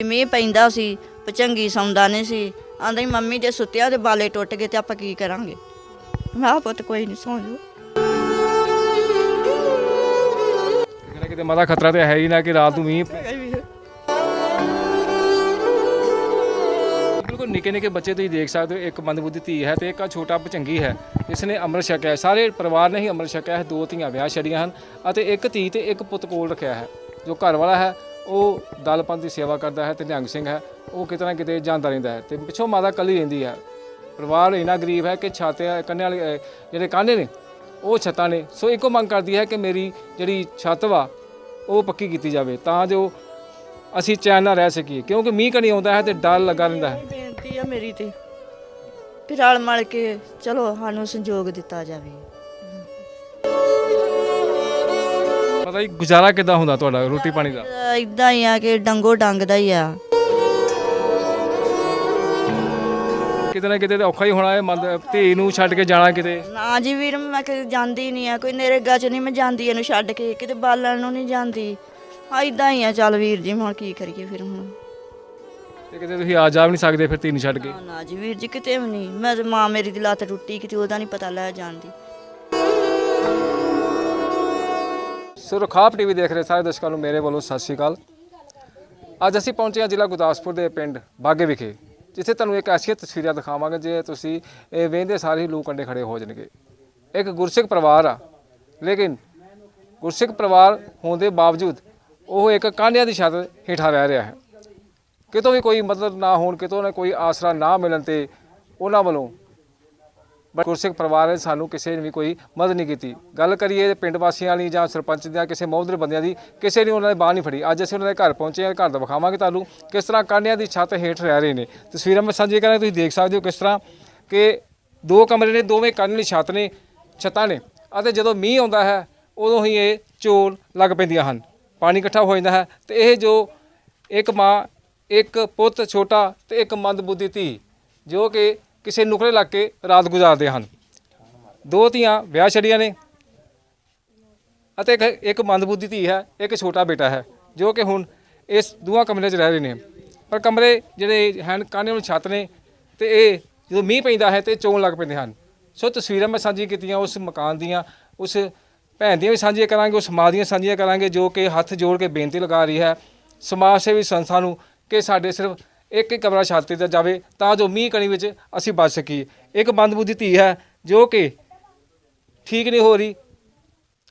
ਮੀਂਹ ਪੈਂਦਾ ਸੀ ਪਚੰਗੀ ਸੌਂਦਾ ਨਹੀਂ ਸੀ। ਆਂਦਾ ਮੰਮੀ ਜੇ ਸੁੱਤਿਆ ਤੇ ਬਾਲੇ ਟੁੱਟ ਗਏ ਤੇ ਆਪਾਂ ਕੀ ਕਰਾਂਗੇ? ਮੈਂ ਕਿਹਾ ਪੁੱਤ ਕੋਈ ਨਹੀਂ ਸੌਂ ਜਾਓ। ਕਿਤੇ ਨਾ ਕਿਤੇ ਖਤਰਾ ਤੇ ਹੈ ਹੀ ਨਾ ਕਿ ਰਾਤ ਨੂੰ ਮੀਂਹ ਬਿਲਕੁਲ ਨਿੱਕੇ ਨਿੱਕੇ ਬੱਚੇ ਤੁਸੀਂ ਦੇਖ ਸਕਦੇ ਹੋ ਇੱਕ ਮੰਦਬੁੱਧੀ ਧੀ ਹੈ ਤੇ ਇੱਕ ਆਹ ਛੋਟਾ ਭਚੰਗੀ ਹੈ। ਇਸ ਨੇ ਅੰਮ੍ਰਿਤ ਛਕਿਆ ਹੈ। ਸਾਰੇ ਪਰਿਵਾਰ ਨੇ ਹੀ ਅੰਮ੍ਰਿਤ ਛਕਿਆ ਹੈ। ਦੋ ਧੀਆਂ ਵਿਆਹ ਛੜੀਆਂ ਹਨ ਅਤੇ ਇੱਕ ਧੀ ਤੇ ਇੱਕ ਪੁੱਤ ਕੋਲ ਰੱਖਿਆ ਹੈ ਜੋ ਘਰ ਵਾਲਾ ਹੈ। ਉਹ ਦਲਪੰਥ ਦੀ ਸੇਵਾ ਕਰਦਾ ਹੈ ਤੇ ਨਿਹੰਗ ਸਿੰਘ ਹੈ, ਉਹ ਕਿਤੇ ਨਾ ਕਿਤੇ ਜਾਂਦਾ ਰਹਿੰਦਾ ਹੈ ਤੇ ਪਿੱਛੋਂ ਮਾਤਾ ਕੱਲੀ ਰਹਿੰਦੀ ਹੈ। ਪਰਿਵਾਰ ਇੰਨਾ ਗਰੀਬ ਹੈ ਕਿ ਛਾਤੇ ਕੰਨੇ ਵਾਲੇ ਜਿਹੜੇ ਕਾਂਡੇ ਨੇ, ਉਹ ਛੱਤਾਂ ਨੇ। ਸੋ ਇੱਕੋ ਮੰਗ ਕਰਦੀ ਹੈ ਕਿ ਮੇਰੀ ਜਿਹੜੀ ਛੱਤ ਵਾ, ਉਹ ਪੱਕੀ ਕੀਤੀ ਜਾਵੇ ਤਾਂ ਜੋ ਅਸੀਂ ਚੈਨ ਨਾਲ ਰਹਿ ਸਕੀਏ। ਕਿਉਂਕਿ ਮੀਂਹ ਕਣੀ ਆਉਂਦਾ ਹੈ ਤੇ ਡਰ ਲੱਗਾ ਰਹਿੰਦਾ ਹੈ। ਬੇਨਤੀ ਹੈ ਮੇਰੀ ਤੇ, ਵੀ ਰਲ ਮਲ ਕੇ ਚਲੋ ਸਾਨੂੰ ਸੰਯੋਗ ਦਿੱਤਾ ਜਾਵੇ। ਪਤਾ ਹੀ ਗੁਜ਼ਾਰਾ ਕਿੱਦਾਂ ਹੁੰਦਾ ਤੁਹਾਡਾ ਰੋਟੀ ਪਾਣੀ ਦਾ? ਇਦਾਂ ਹੀ ਆ ਕਿ ਡੰਗੋ ਡੰਗ ਦਾ ਹੀ ਆ। ਕਿਤੇ ਨਾ ਕਿਤੇ ਤਾਂ ਔਖਾ ਹੀ ਹੋਣਾ ਹੈ ਮੰਦ ਧੀ ਨੂੰ ਛੱਡ ਕੇ ਜਾਣਾ ਕਿਤੇ। ਨਾ ਜੀ ਵੀਰ ਮੈਂ ਕਿ ਜਾਂਦੀ ਨਹੀਂ ਆ ਕੋਈ ਨਰੇਗਾ ਚ ਨਹੀਂ ਮੈਂ ਜਾਂਦੀ ਇਹਨੂੰ ਛੱਡ ਕੇ ਕਿਤੇ ਬਾਲਣ ਨੂੰ ਨਹੀਂ ਜਾਂਦੀ। ਆ ਇਦਾਂ ਹੀ ਆ ਚੱਲ ਵੀਰ ਜੀ ਹੁਣ ਕੀ ਕਰੀਏ ਫਿਰ ਹੁਣ। ਤੇ ਕਿਤੇ ਤੁਸੀਂ ਆ ਜਾ ਵੀ ਨਹੀਂ ਸਕਦੇ ਫਿਰ ਧੀ ਨੂੰ ਛੱਡ ਕੇ। ਨਾ, ਨਾ ਜੀ ਵੀਰ ਜੀ ਕਿਤੇ ਵੀ ਨਹੀਂ। ਮੈਂ ਤੇ ਮਾਂ ਮੇਰੀ ਦੀ ਲੱਤ ਟੁੱਟੀ ਕਿਤੇ ਉਹਦਾ ਨਹੀਂ ਪਤਾ ਲੈ ਜਾਂਦੀ। ਸੋ ਰਖਾਪ ਟੀਵੀ ਦੇਖ ਰਹੇ ਸਾਰੇ ਦਰਸ਼ਕਾਂ ਨੂੰ ਮੇਰੇ ਵੱਲੋਂ ਸਤਿ ਸ਼੍ਰੀ ਅਕਾਲ। ਅੱਜ ਅਸੀਂ ਪਹੁੰਚੇ ਹਾਂ ਜ਼ਿਲ੍ਹਾ ਗੁਰਦਾਸਪੁਰ ਦੇ ਪਿੰਡ ਬਾਗੇ ਵਿਖੇ, ਜਿੱਥੇ ਤੁਹਾਨੂੰ ਇੱਕ ਐਸੀ ਤਸਵੀਰਾਂ ਦਿਖਾਵਾਂਗੇ ਜੇ ਤੁਸੀਂ ਇਹ ਵੇਖਦੇ ਸਾਰੇ ਹੀ ਲੋਕ ਕੰਡੇ ਖੜੇ ਹੋ ਜਾਣਗੇ। ਇੱਕ ਗੁਰਸਿੱਖ ਪਰਿਵਾਰ ਆ, ਲੇਕਿਨ ਗੁਰਸਿੱਖ ਪਰਿਵਾਰ ਹੋਣ ਦੇ ਬਾਵਜੂਦ ਉਹ ਇੱਕ ਕਾਂਡਿਆਂ ਦੀ ਛੱਤ ਹੇਠਾਂ ਰਹਿ ਰਿਹਾ ਹੈ। ਕਿਤੋਂ ਵੀ ਕੋਈ ਮਦਦ ਨਾ ਹੋਣ, ਕਿਤੋਂ ਨਾ ਕੋਈ ਆਸਰਾ ਨਾ ਮਿਲਣ ਤੇ ਉਹਨਾਂ ਵੱਲੋਂ ਬਟ ਗੁਰਸਿੱਖ ਪਰਿਵਾਰ ਨੇ ਸਾਨੂੰ ਕਿਸੇ ਨੇ ਵੀ ਕੋਈ ਮਦਦ ਨਹੀਂ ਕੀਤੀ। ਗੱਲ ਕਰੀਏ ਪਿੰਡ ਵਾਸੀਆਂ ਵਾਲੀ ਜਾਂ ਸਰਪੰਚ ਦੀਆਂ ਕਿਸੇ ਮੌਜੂਦ ਬੰਦਿਆਂ ਦੀ, ਕਿਸੇ ਨੇ ਉਹਨਾਂ ਨੇ ਬਾਹ ਨਹੀਂ ਫੜੀ। ਅੱਜ ਅਸੀਂ ਉਹਨਾਂ ਦੇ ਘਰ ਪਹੁੰਚੇ ਹਾਂ, ਘਰ ਦਾ ਵਿਖਾਵਾਂਗੇ ਤੁਹਾਨੂੰ ਕਿਸ ਤਰ੍ਹਾਂ ਕਾਂਡਿਆਂ ਦੀ ਛੱਤ ਹੇਠ ਰਹਿ ਰਹੇ ਨੇ। ਤਸਵੀਰਾਂ ਮੈਂ ਸਾਂਝੀ ਕਰਾਂ ਤੁਸੀਂ ਦੇਖ ਸਕਦੇ ਹੋ ਕਿਸ ਤਰ੍ਹਾਂ ਕਿ ਦੋ ਕਮਰੇ ਨੇ, ਦੋਵੇਂ ਕਾਂਡਿਆਂ ਦੀ ਛੱਤ ਨੇ, ਛੱਤਾਂ ਨੇ ਅਤੇ ਜਦੋਂ ਮੀਂਹ ਆਉਂਦਾ ਹੈ, ਉਦੋਂ ਹੀ ਇਹ ਚੋਲ ਲੱਗ ਪੈਂਦੀਆਂ ਹਨ। ਪਾਣੀ ਇਕੱਠਾ ਹੋ ਜਾਂਦਾ ਹੈ ਤੇ ਇਹ ਜੋ ਇੱਕ ਮਾਂ, ਇੱਕ ਪੁੱਤ ਛੋਟਾ ਤੇ ਇੱਕ ਮੰਦਬੁੱਧੀ ਧੀ ਜੋ ਕਿ ਕਿਸੇ ਨੁਕਰੇ ਲੱਗ ਕੇ ਰਾਤ ਗੁਜ਼ਾਰਦੇ ਹਨ। ਦੋ ਧੀਆਂ ਵਿਆਹ ਛੜੀਆਂ ਨੇ ਅਤੇ ਇੱਕ ਇੱਕ ਮੰਦਬੁੱਧੀ ਧੀ ਹੈ, ਇੱਕ ਛੋਟਾ ਬੇਟਾ ਹੈ, ਜੋ ਕਿ ਹੁਣ ਇਸ ਦੋਹਾਂ ਕਮਰੇ 'ਚ ਰਹਿ ਰਹੇ ਨੇ। ਪਰ ਕਮਰੇ ਜਿਹੜੇ ਹਨ ਕਾਨੇ ਨੂੰ ਛੱਤ ਨੇ ਤੇ ਇਹ ਜਦੋਂ ਮੀਂਹ ਪੈਂਦਾ ਹੈ ਤੇ ਚੋਣ ਲੱਗ ਪੈਂਦੇ ਹਨ। ਸੋ ਤਸਵੀਰਾਂ ਮੈਂ ਸਾਂਝੀ ਕੀਤੀਆਂ, ਉਸ ਮਕਾਨ ਦੀਆਂ, ਉਸ ਭੈਣ ਦੀਆਂ ਵੀ ਸਾਂਝੀਆਂ ਕਰਾਂਗੇ, ਉਸ ਮਾਂ ਦੀਆਂ ਸਾਂਝੀਆਂ ਕਰਾਂਗੇ, ਜੋ ਕਿ ਹੱਥ ਜੋੜ ਕੇ ਬੇਨਤੀ ਲਗਾ ਰਹੀ ਹੈ। ਸਮਾਜ ਸੇਵੀ ਸੰਸਥਾ ਨੂੰ ਕਿ ਸਾਡੇ ਸਿਰਫ ਇੱਕ ਇੱਕ ਕਮਰਾ ਛੱਤ ਤੇ ਜਾਵੇ ਤਾਂ ਜੋ ਮੀਂਹ ਕਣੀ ਵਿੱਚ ਅਸੀਂ ਬਚ ਸਕੀਏ। ਇੱਕ ਬੰਦਬੁੱਧੀ ਧੀ ਹੈ ਜੋ ਕਿ ਠੀਕ ਨਹੀਂ ਹੋ ਰਹੀ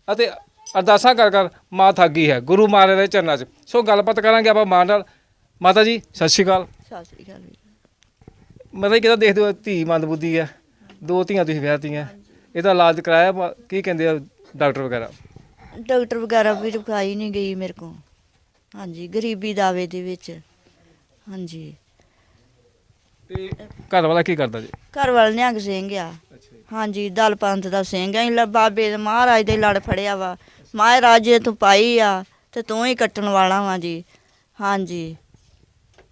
ਅਤੇ ਅਰਦਾਸਾਂ ਕਰ ਕਰ ਮਾਂ ਥੱਕ ਗਈ ਹੈ। ਗੁਰੂ ਮਹਾਰਾਜ ਦੇ ਚਰਨਾਂ 'ਚ। ਸੋ ਗੱਲਬਾਤ ਕਰਾਂਗੇ ਆਪਾਂ ਮਾਂ ਨਾਲ। ਮਾਤਾ ਜੀ ਸਤਿ ਸ਼੍ਰੀ ਅਕਾਲ। ਸਤਿ ਸ੍ਰੀ ਅਕਾਲ ਮਤਲਬ ਕਿਦਾਂ ਦੇਖਦੇ ਹੋ ਧੀ ਮੰਦਬੁੱਧੀ ਹੈ? ਦੋ ਧੀਆਂ ਤੁਸੀਂ ਵਿਆਹਤੀਆਂ ਇਹਦਾ ਇਲਾਜ ਕਰਾਇਆ ਕੀ ਕਹਿੰਦੇ ਆ ਡਾਕਟਰ ਵਗੈਰਾ? ਡਾਕਟਰ ਵਗੈਰਾ ਵੀ ਰੁਕਾਈ ਨਹੀਂ ਗਈ ਮੇਰੇ ਕੋ ਹਾਂਜੀ ਗਰੀਬੀ ਦਾਵੇ ਦੇ ਵਿੱਚ। ਹਾਂਜੀ। ਤੇ ਘਰ ਵਾਲਾ ਕੀ ਕਰਦਾ ਜੀ? ਘਰ ਵਾਲ ਨਿਹੰਗ ਸਿੰਘ ਆ। ਹਾਂਜੀ ਦਲ ਪੰਥ ਦਾ ਸਿੰਘ ਆ। ਲ ਬਾਬੇ ਦੇ ਮਹਾਰਾਜ ਦੇ ਲੜ ਫੜਿਆ ਵਾ। ਮਹਾਰਾਜ ਜੇ ਤੂੰ ਪਾਈ ਆ ਤੇ ਤੂੰ ਹੀ ਕੱਟਣ ਵਾਲਾ ਵਾ ਜੀ। ਹਾਂਜੀ।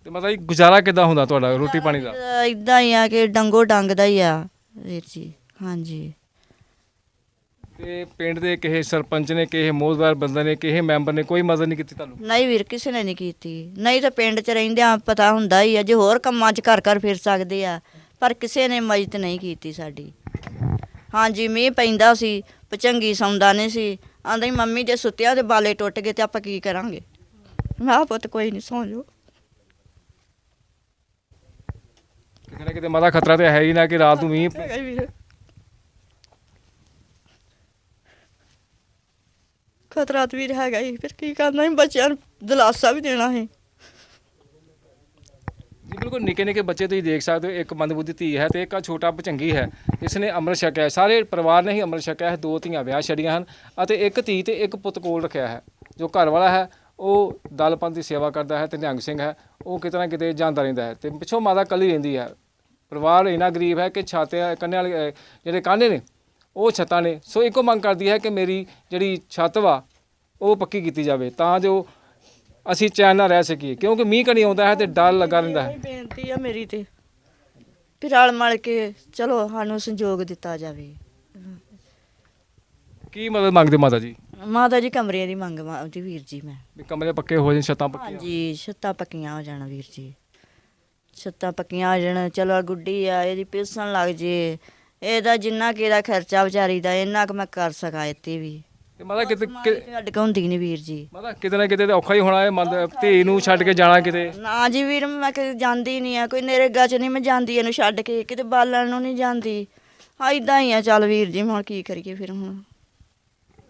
ਤੇ ਮਤਲਬ ਇਹ ਗੁਜ਼ਾਰਾ ਕਿਦਾਂ ਹੁੰਦਾ ਤੁਹਾਡਾ ਰੋਟੀ ਪਾਣੀ ਦਾ? ਇਦਾਂ ਹੀ ਆ ਕਿ ਡੰਗੋ ਡੰਗ ਦਾ ਹੀ ਆ ਵੀਰ ਜੀ। ਹਾਂਜੀ। ਤੇ ਪਿੰਡ ਦੇ ਕਿਸੇ ਸਰਪੰਚ ਨੇ ਕਿਸੇ ਮੋਹਦਵਾਰ ਬੰਦੇ ਨੇ ਕਿਸੇ ਮੈਂਬਰ ਨੇ ਕੋਈ ਮਦਦ ਨਹੀਂ ਕੀਤੀ ਤੁਹਾਨੂੰ? ਨਹੀਂ ਵੀਰ ਕਿਸੇ ਨੇ ਨਹੀਂ ਕੀਤੀ। ਨਹੀਂ ਤਾਂ ਪਿੰਡ 'ਚ ਰਹਿੰਦਿਆਂ ਪਤਾ ਹੁੰਦਾ ਹੀ ਆ ਜੇ ਹੋਰ ਕੰਮਾਂ 'ਚ ਘਰ ਘਰ ਫਿਰ ਸਕਦੇ ਆ ਪਰ ਕਿਸੇ ਨੇ ਮਦਦ ਨਹੀਂ ਕੀਤੀ ਸਾਡੀ। ਹਾਂਜੀ ਮੀਂਹ ਪੈਂਦਾ ਸੀ ਪਚੰਗੀ ਸੌਂਦਾ ਨਹੀਂ ਸੀ। ਆਂਦਾ ਮੰਮੀ ਜੇ ਸੁੱਤਿਆ ਤੇ ਬਾਲੇ ਟੁੱਟ ਗਏ ਤੇ ਆਪਾਂ ਕੀ ਕਰਾਂਗੇ? ਮੈਂ ਪੁੱਤ ਕੋਈ ਨਹੀਂ ਸੌਂ ਜਾਓ। ਕਿਸੇ ਨਾ ਕਿਤੇ ਮਾਦਾ ਖਤਰਾ ਤੇ ਹੈ ਹੀ ਨਾ ਕਿ ਰਾਤ ਨੂੰ ਮੀਂਹ ਵੀਰ। ਖਤਰਾਤ ਵੀ ਹੈਗਾ ਹੀ। ਫਿਰ ਕੀ ਕਰਨਾ ਹੈ ਬੱਚਿਆਂ ਨੂੰ ਦਿਲਾਸਾ ਵੀ ਦੇਣਾ ਹੈ ਜੀ, ਬਿਲਕੁਲ ਨਿੱਕੇ ਨਿੱਕੇ ਬੱਚੇ ਤੁਸੀਂ ਦੇਖ ਸਕਦੇ ਹੋ। ਇੱਕ ਮੰਦਬੁੱਧੀ ਧੀ ਹੈ ਤੇ ਇੱਕ ਆਹ ਛੋਟਾ ਭਚੰਗੀ ਹੈ। ਇਸ ਨੇ ਅੰਮ੍ਰਿਤ ਛਕਿਆ ਹੈ। ਸਾਰੇ ਪਰਿਵਾਰ ਨੇ ਹੀ ਅੰਮ੍ਰਿਤ ਛਕਿਆ ਹੈ। ਦੋ ਧੀਆਂ ਵਿਆਹ ਛੜੀਆਂ ਹਨ ਅਤੇ ਇੱਕ ਧੀ ਤੇ ਇੱਕ ਪੁੱਤ ਕੋਲ ਰੱਖਿਆ ਹੈ। ਜੋ ਘਰ ਵਾਲਾ ਹੈ, ਉਹ ਦਲਪੰਥ ਦੀ ਸੇਵਾ ਕਰਦਾ ਹੈ ਤੇ ਨਿਹੰਗ ਸਿੰਘ ਹੈ। ਉਹ ਕਿਤੇ ਨਾ ਕਿਤੇ ਜਾਂਦਾ ਰਹਿੰਦਾ ਹੈ ਤੇ ਪਿੱਛੋਂ ਮਾਤਾ ਕੱਲੀ ਰਹਿੰਦੀ ਹੈ। ਪਰਿਵਾਰ ਇੰਨਾ ਗਰੀਬ ਹੈ ਕਿ ਛਾਤੇ ਕੰਨੇ ਵਾਲੇ ਜਿਹੜੇ ਕਾਂਡੇ ਨੇ? ਉਹ ਛੱਤਾਂ ਨੇ। ਸੋ ਇੱਕੋ ਮੰਗ ਕਰਦੀ ਹੈ ਕਿ ਮੇਰੀ ਜਿਹੜੀ ਛੱਤ ਵਾ ਉਹ ਪੱਕੀ ਕੀਤੀ ਜਾਵੇ ਤਾਂ ਜੋ ਅਸੀਂ ਚੈਨ ਨਾਲ ਰਹਿ ਸਕੀਏ। ਕਿਉਂਕਿ ਮੀਂਹ ਕਣੀ ਆਉਂਦਾ ਹੈ ਤੇ ਡਰ ਲੱਗਾ ਰਹਿੰਦਾ ਹੈ। ਬੇਨਤੀ ਆ ਮੇਰੀ ਤੇ ਵੀ ਰਲ ਮਲ ਕੇ ਚਲੋ ਸਾਨੂੰ ਸੰਯੋਗ ਦਿੱਤਾ ਜਾਵੇ। ਕੀ ਮਦਦ ਮੰਗਦੇ ਮਾਤਾ ਜੀ? ਮਾਤਾ ਜੀ ਕਮਰੇ ਦੀ ਮੰਗ ਮਾਉਂਦੀ ਵੀਰ ਜੀ ਮੈਂ। ਵੀ ਕਮਰੇ ਪੱਕੇ ਹੋ ਜਾਣ ਛੱਤਾਂ ਪੱਕੀਆਂ ਹਾਂਜੀ ਛੱਤਾਂ ਪੱਕੀਆਂ ਹੋ ਜਾਣ ਵੀਰ ਜੀ। ਛੱਤਾਂ ਪੱਕੀਆਂ ਹੋ ਜਾਣ ਚਲੋ ਗੁੱਡੀ ਆ ਇਹਦੀ ਪਿਲਸਣ ਲੱਗ ਜੇ। ਇਹਦਾ ਜਿੰਨਾ ਕਿ ਇਹਦਾ ਖਰਚਾ ਵਿਚਾਰੀ ਦਾ ਇੰਨਾ ਕੁ ਮੈਂ ਕਰ ਸਕਾਂ ਇੱਥੇ ਵੀ। ਤੇ ਮਾਤਾ ਕਿਤੇ ਕਿ- ਸਾਡੇ ਕੋਲ ਹੁੰਦੀ ਨਹੀਂ ਵੀਰ ਜੀ। ਮਾਤਾ ਕਿਤੇ ਨਾ ਕਿਤੇ ਤਾਂ ਔਖਾ ਹੀ ਹੋਣਾ ਹੈ ਮੰਦ ਧੀ ਨੂੰ ਛੱਡ ਕੇ ਜਾਣਾ ਕਿਤੇ। ਨਾ ਜੀ ਵੀਰ ਮੈਂ ਕਿ ਜਾਂਦੀ ਨਹੀਂ ਆ ਕੋਈ ਨਰੇਗਾ ਚ ਨਹੀਂ ਮੈਂ ਜਾਂਦੀ ਇਹਨੂੰ ਛੱਡ ਕੇ ਕਿਤੇ ਬਾਲਣ ਨੂੰ ਨਹੀਂ ਜਾਂਦੀ। ਆ ਇਦਾਂ ਹੀ ਆ ਚੱਲ ਵੀਰ ਜੀ ਹੁਣ ਕੀ ਕਰੀਏ ਫਿਰ ਹੁਣ।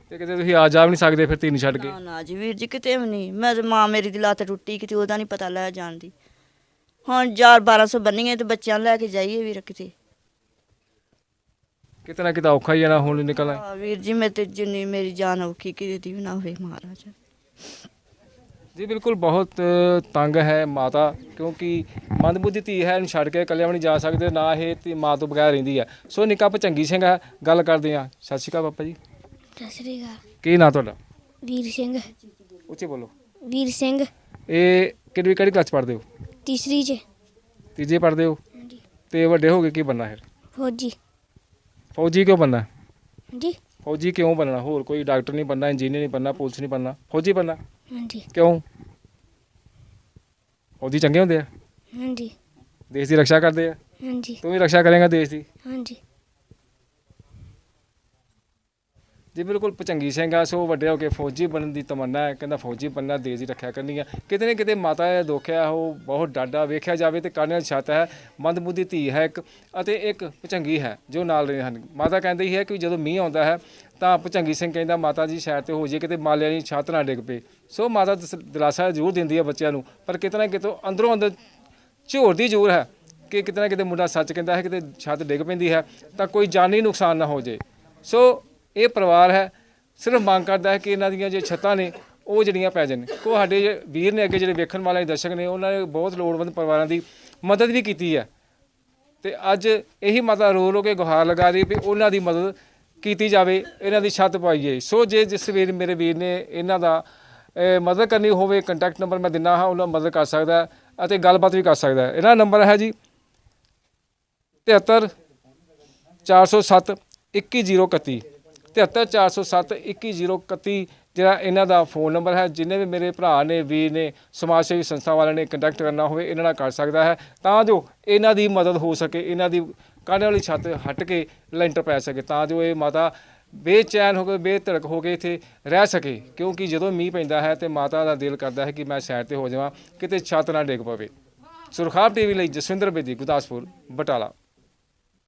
ਤੇ ਕਿਤੇ ਤੁਸੀਂ ਆ ਜਾ ਵੀ ਨਹੀਂ ਸਕਦੇ ਫਿਰ ਧੀ ਨੂੰ ਛੱਡ ਕੇ। ਨਾ ਨਾ ਜੀ ਵੀਰ ਜੀ ਕਿਤੇ ਵੀ ਨਹੀਂ ਮੈਂ ਤੇ ਮਾਂ ਮੇਰੀ ਦੀ ਲੱਤ ਟੁੱਟੀ ਕਿਤੇ ਉਹਦਾ ਨਹੀਂ ਪਤਾ ਲੈ ਜਾਣ ਦੀ। ਹੁਣ 4 1200 ਬੰਨੀਏ ਤੇ ਬੱਚਿਆਂ ਨੂੰ ਲੈ ਕੇ ਜਾਈਏ ਵੀਰ ਕਿਤੇ। ਕਿਤੇ ਨਾ ਕਿਤੇ ਔਖਾ ਹੀ ਜਾਣਾ ਹੁਣ ਨਿਕਲਣਾ। ਆ ਵੀਰ ਜੀ ਮੈਂ ਤੇ ਜਿੰਨੀ ਮੇਰੀ ਜਾਨ ਔਖੀ ਕਿਤੇ ਦੀ ਵੀ ਨਾ ਹੋਵੇ ਮਹਾਰਾਜ। ਜੀ ਬਿਲਕੁਲ ਬਹੁਤ ਤੰਗ ਹੈ ਮਾਤਾ ਕਿਉਂਕਿ ਮੰਦਬੁੱਧੀ ਧੀ ਹੈ ਇਹਨੂੰ ਛੱਡ ਕੇ ਇਕੱਲਿਆਂ ਵੀ ਨਹੀਂ ਜਾ ਸਕਦੇ ਨਾ ਇਹ ਧੀ ਮਾਂ ਤੋਂ ਬਗੈਰ ਰਹਿੰਦੀ ਹੈ ਸੋ ਨਿੱਕਾ ਭਚੰਗੀ ਸਿੰਘ ਹੈ ਗੱਲ ਕਰਦੇ ਹਾਂ। ਸਤਿ ਸ਼੍ਰੀ ਅਕਾਲ ਪਾਪਾ ਜੀ। ਸਤਿ ਸ੍ਰੀ ਅਕਾਲ। ਕੀ ਨਾਂ ਤੁਹਾਡਾ? ਵੀਰ ਸਿੰਘ। ਉੱਚੀ ਬੋਲੋ। ਵੀਰ ਸਿੰਘ। ਇਹ ਕਿਹੜੀ ਕਿਹੜੀ ਕਲਾਸ ਪੜ੍ਹਦੇ ਹੋ? ਤੀਸਰੀ ਚ। ਤੀਜੇ ਪੜ੍ਹਦੇ ਹੋ? ਹਾਂਜੀ। ਤੇ ਵੱਡੇ ਹੋ ਕੇ ਕੀ ਬਣਨਾ ਹੈ ਫੌਜੀ। ਫੌਜੀ ਕਿਉਂ ਬਣਨਾ? ਹਾਂਜੀ। ਫੌਜੀ ਕਿਉਂ ਬਣਨਾ? ਹੋਰ ਕੋਈ ਡਾਕਟਰ ਨਹੀਂ ਬਣਨਾ ਇੰਜੀਨੀਅਰ ਨਹੀਂ ਬਣਨਾ ਪੁਲਿਸ ਨਹੀਂ ਬਣਨਾ। ਫੌਜੀ ਬਣਨਾ? ਹਾਂਜੀ। ਕਿਉਂ? ਫੌਜੀ ਚੰਗੇ ਹੁੰਦੇ ਆ। ਹਾਂਜੀ। ਦੇਸ਼ ਦੀ ਰੱਖਿਆ ਕਰਦੇ ਆ। ਹਾਂਜੀ। ਤੂੰ ਵੀ ਰੱਖਿਆ ਕਰੇਗਾ ਦੇਸ਼ ਦੀ। ਹਾਂਜੀ। ਜੀ, ਬਿਲਕੁਲ ਪਚੰਗੀ ਸਿੰਘ ਆ, ਸੋ ਵੱਡੇ ਹੋ ਕੇ ਫੌਜੀ ਬਣਨ ਦੀ ਤਮੰਨਾ ਹੈ। ਕਹਿੰਦਾ ਫੌਜੀ ਬਣਨਾ ਦੇਸ਼ ਦੀ ਰੱਖਿਆ ਕਰਨੀ ਹੈ ਕਿਤੇ ਨਾ ਕਿਤੇ ਮਾਤਾ ਦਾ ਦੁੱਖ ਹੈ, ਉਹ ਬਹੁਤ ਡਾਡਾ ਵੇਖਿਆ ਜਾਵੇ ਤੇ ਕਾਨੇ ਦੀ ਛੱਤ ਹੈ, ਮੰਦਬੁੱਧੀ ਧੀ ਹੈ ਇੱਕ ਅਤੇ ਇੱਕ ਪਚੰਗੀ ਹੈ, ਜੋ ਨਾਲ ਰਹੇ ਹਨ। ਮਾਤਾ ਕਹਿੰਦੀ ਹੈ ਕਿ ਜਦੋਂ ਮੀਂਹ ਆਉਂਦਾ ਹੈ, ਤਾਂ ਪਚੰਗੀ ਸਿੰਘ ਕਹਿੰਦਾ, ਮਾਤਾ ਜੀ ਸ਼ਾਇਦ ਤੇ ਹੋ ਜੇ ਕਿਤੇ ਮਾਲਿਆਂ ਦੀ ਛੱਤ ਨਾ ਡਿੱਗ ਪਏ। ਸੋ ਮਾਤਾ ਦਸ- ਦਿਲਾਸਾ ਜ਼ਰੂਰ ਦਿੰਦੀ ਹੈ ਬੱਚਿਆਂ ਨੂੰ, ਪਰ ਕਿਤੇ ਨਾ ਕਿਤੇ ਅੰਦਰੋਂ ਅੰਦਰ ਝੋਰ ਦੀ ਜ਼ਰੂਰ ਹੈ ਕਿ ਕਿਤੇ ਨਾ ਕਿਤੇ ਮੁੰਡਾ ਸੱਚ ਕਹਿੰਦਾ ਹੈ, ਕਿਤੇ ਛੱਤ ਡਿੱਗ ਪੈਂਦੀ ਹੈ, ਤਾਂ ਕੋਈ ਜਾਨੀ ਨੁਕਸਾਨ ਨਾ ਹੋ ਜੇ। ਸੋ ਇਹ ਪਰਿਵਾਰ ਹੈ, ਸਿਰਫ ਮੰਗ ਕਰਦਾ ਹੈ ਕਿ ਇਹਨਾਂ ਦੀਆਂ ਜੇ ਛੱਤਾਂ ਨੇ, ਉਹ ਜਿਹੜੀਆਂ ਪੈ ਜਾਣ। ਕੋ ਸਾਡੇ ਵੀਰ ਨੇ ਅੱਗੇ ਜਿਹੜੇ ਵੇਖਣ ਵਾਲੇ ਦਰਸ਼ਕ ਨੇ, ਉਹਨਾਂ ਨੇ ਬਹੁਤ ਲੋੜਵੰਦ ਪਰਿਵਾਰਾਂ ਦੀ ਮਦਦ ਵੀ ਕੀਤੀ ਹੈ। ਤੇ ਅੱਜ ਇਹੀ ਮਾਤਾ ਰੋ ਰੋ ਕੇ ਗੁਹਾਰ ਲਗਾ ਰਹੀ ਵੀ ਉਹਨਾਂ ਦੀ ਮਦਦ ਕੀਤੀ ਜਾਵੇ, ਇਹਨਾਂ ਦੀ ਛੱਤ ਪਾਈਏ ਸੋ ਜੇ ਜਿਸ ਵੀਰ, ਮੇਰੇ ਵੀਰ ਨੇ ਇਹਨਾਂ ਦਾ ਮਦਦ ਕਰਨੀ ਹੋਵੇ ਕੰਟੈਕਟ ਨੰਬਰ ਮੈਂ ਦਿੰਦਾ ਹਾਂ, ਉਹਨਾਂ ਮਦਦ ਕਰ ਸਕਦਾ ਅਤੇ ਗੱਲਬਾਤ ਵੀ ਕਰ ਸਕਦਾ ਇਹਨਾਂ ਦਾ ਨੰਬਰ ਹੈ ਜੀ 73 407 21031 73407 21031 ਜਿਹੜਾ ਇਹਨਾਂ ਦਾ ਫੋਨ ਨੰਬਰ ਹੈ, ਜਿੰਨੇ ਵੀ ਮੇਰੇ ਭਰਾ ਨੇ, ਵੀਰ ਨੇ ਸਮਾਜ ਸੇਵੀ ਸੰਸਥਾ ਵਾਲਿਆਂ ਨੇ ਕੰਟੈਕਟ ਕਰਨਾ ਹੋਵੇ, ਇਹਨਾਂ ਨਾਲ ਕਰ ਸਕਦਾ ਹੈ। ਤਾਂ ਜੋ ਇਹਨਾਂ ਦੀ ਮਦਦ ਹੋ ਸਕੇ, ਇਹਨਾਂ ਦੀ ਕਾਨੇ ਵਾਲੀ ਛੱਤ ਹਟ ਕੇ ਲੈਂਟਰ ਪੈ ਸਕੇ, ਤਾਂ ਜੋ ਇਹ ਮਾਤਾ ਬੇਚੈਨ ਹੋ ਕੇ, ਬੇਧੜਕ ਹੋ ਕੇ ਇੱਥੇ ਰਹਿ ਸਕੇ। ਕਿਉਂਕਿ ਜਦੋਂ ਮੀਂਹ ਪੈਂਦਾ ਹੈ ਤੇ ਮਾਤਾ ਦਾ ਦਿਲ ਕਰਦਾ ਹੈ ਕਿ ਮੈਂ ਸਾਈਡ ਤੇ ਹੋ ਜਾਵਾਂ, ਕਿਤੇ ਛੱਤ ਨਾ ਡਿੱਗ ਪਵੇ। ਸੁਰਖਾਬ ਟੀਵੀ ਲਈ ਜਸਵਿੰਦਰ ਬੇਦੀ, ਗੁਰਦਾਸਪੁਰ, ਬਟਾਲਾ।